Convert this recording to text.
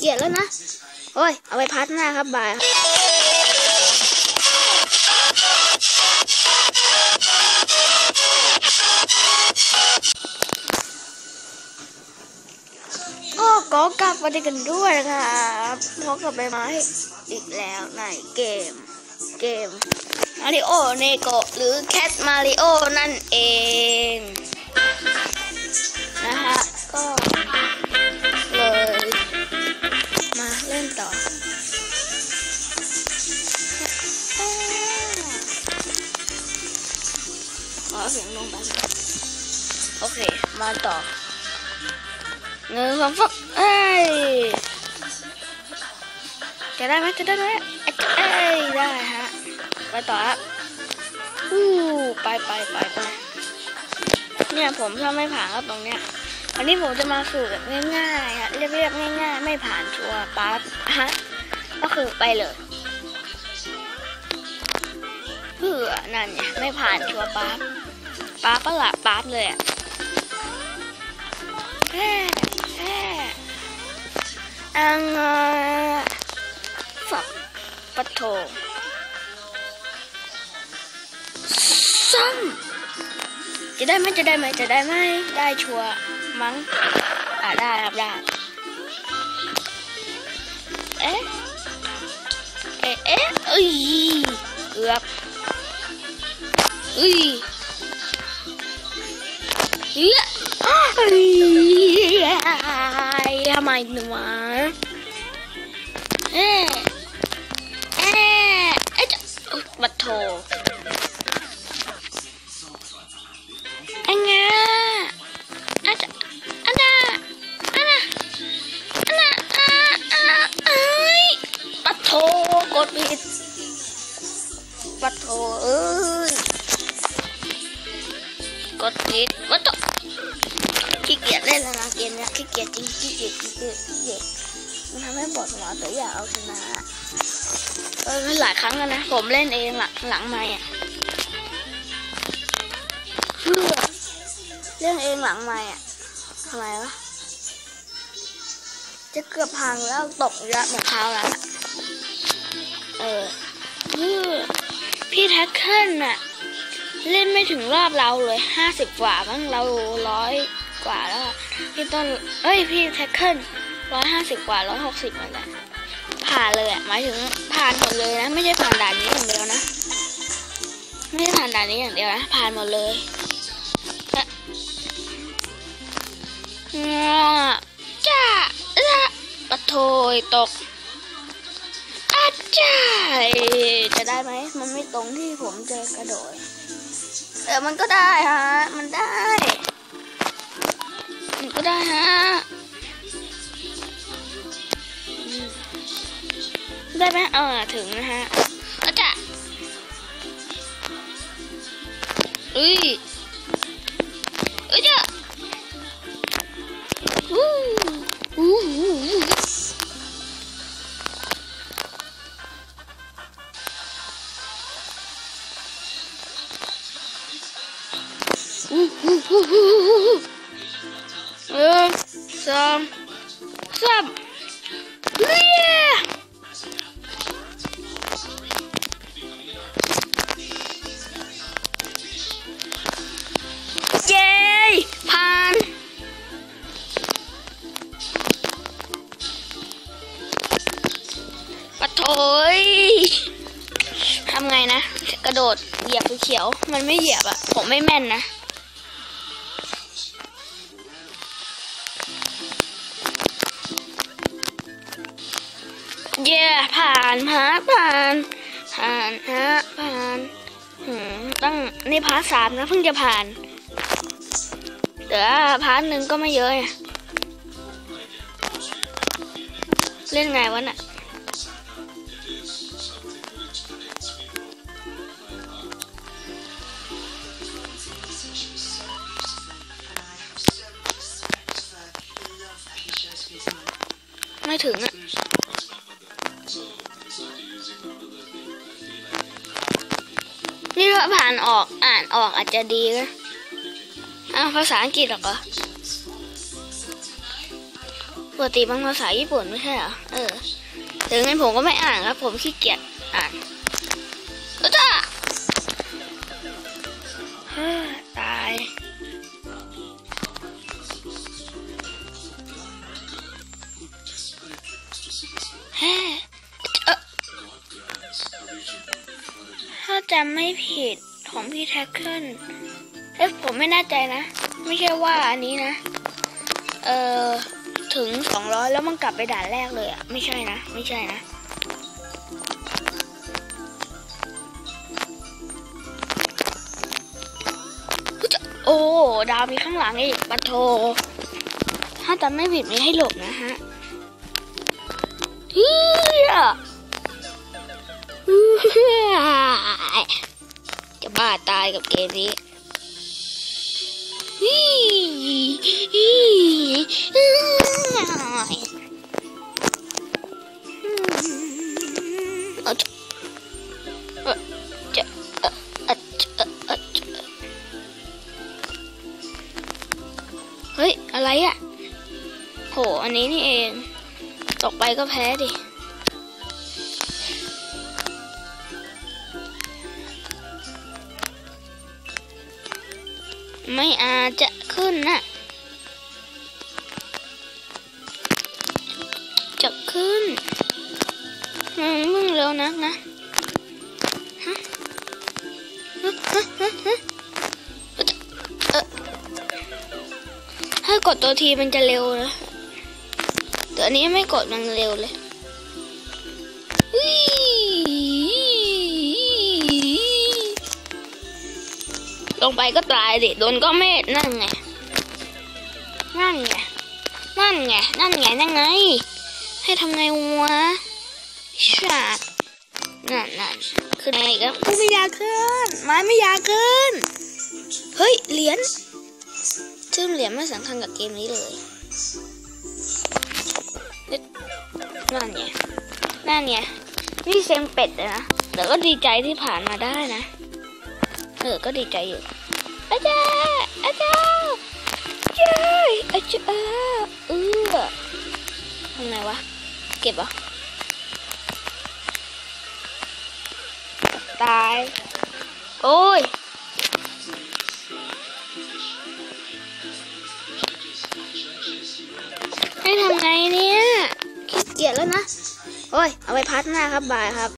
เกลียดแล้วนะ โอ้ย เอาไปพัดหน้าครับบายก็ขอกลับมาดีกันด้วยนะครับพบกับใบไม้อีกแล้วในเกม เกมมาริโอเนโกหรือแคทมาริโอนั่นเอง นะฮะก็ เคมาต่อเงินสองฟักเอ้ยจะได้ไหมจะได้ไหมเอ้ยได้ฮะไปต่อฮะอู้ไปไปไปไปเนี่ยผมถ้าไม่ผ่านก็ตรงเนี้ยวันนี้ผมจะมาสู่แบบง่ายๆฮะเรียบๆง่าย ๆ ไม่ผ่านชัวร์ปั๊บฮะก็คือไปเลยเพื่อนั่นเนี่ยไม่ผ่านชัวร์ปั๊บปั๊บก็หลับปั๊บเลยอะ ăn uh, phật bạch thù xong. Chị đây mấy chị đây mấy chị đây mấy đây chùa mắng. À đây làm đây ê ê ê ơi, gặp ơi, ơi like noir. Eh. Eh. Oh, my toe. กมเนี้ยขี้เกียจจริงขี้เกียจขี้เกียจขี้เกียจมันทำให้ปวดหัวแต่อยากเอาชนะเออหลายครั้งแล้วนะ ผมเล่นเองหลังหลังไม่อะเพื่อเล่นเองหลังไม่อะทำไมวะจะเกือบพังแล้วตกเยอะเหมือนคราวนั้นอะเออเออพี่แท็กเกิลน่ะ เล่นไม่ถึงรอบเราเลยห้าสิบกว่ามั้งเราร้อย กว่าแล้วพี่ต้นเอ้ยพี่แท็กเกิลร้อยห้าสิบกว่าร้อยหกสิบนั่นแหละผ่านเลยอะหมายถึงผ่านหมดเลยนะไม่ใช่ผ่านด่านนี้อย่างเดียวนะ ไม่ใช่ผ่านด่านนี้อย่างเดียวนะผ่านหมดเลยเอ๊ะงอจ้าจ้าปะโถยตกอาจ้ายจะได้ไหมมันไม่ตรงที่ผมจะกระโดดเออมันก็ได้ฮะมันได้ đã ได้ไหมเออถึงนะฮะอาจารย์อุ้ยอุ้ยจ้ะวู้วู้วู้วู้วู้วู้วู้ หนึ่งสองสามเย้เย้ผ่านปะโถยทำไงนะ กระโดดเหยียบเขียว มันไม่เหยียบอะผมไม่แม่นนะ เย้ผ่านฮะผ่านผ่านฮะผ่านตั้งนี่พาร์ทสามนะเพิ่งจะผ่านเดี๋ยวพาร์ทหนึ่งก็ไม่เยอะเล่นไงวะน่ะไม่ถึงอะาผ่านออกอ่านออกอาจจะดีนะอ้าวภาษาอังกฤษหรอปกติมันภาษาญี่ปุ่นไม่ใช่เหรอ เออถึงงั้นผมก็ไม่อ่านครับ ผมขี้เกียจอ่านก็จ้าตายแอ่อถ้าจำไม่ผิด แท็กเกิลเอ๊ะผมไม่แน่ใจนะ ไม่ใช่ว่าอันนี้นะ เอ่อ ถึงสองร้อยแล้วมันกลับไปด่านแรกเลยอะไม่ใช่นะ ไม่ใช่นะโอ้ดาวมีข้างหลังอีกปะโท ถ้าจำไม่ผิดมีให้หลบนะฮะเฮีย เฮียจะบ้าตายกับเกมนี้ฮีฮีเอาจะเอ่อจะเอ่อเอ่อเอ่อเอ่อเฮ้ย อะไรอะโห อันนี้นี่เอง ตกไปก็แพ้ดิ ไม่อาจจะขึ้นนะจะขึ้นมึงมึงเร็วนักนะฮะฮะฮะฮะเออถ้ากดตัวทีมันจะเร็วนะแต่อันนี้ไม่กดมันเร็วเลย งไปก็ตายดิโดนก็เมฆนั่นไง นั่นไง นั่นไง นั่นไง นั่นไง ให้ทำไงวะชาดนั่นนั่นคือไงกันกูไม่อยากขึ้น ไม้ไม่อยากขึ้น เฮ้ย เหรียญซึ่งเหรียญไม่สำคัญกับเกมนี้เลยนั่นไงนั่นไงนี่เซมเป็ดนะแต่ก็ดีใจที่ผ่านมาได้นะ เออ ก็ดีใจอยู่ อาจารย์อาจารย์เจ้ยอาจารย์เออทำไงวะ เก็บอะตาย โอ้ยให้ทำไงเนี่ยขี้เกียจแล้วนะ โอ้ย เอาไปพัดหน้าครับ บายครับ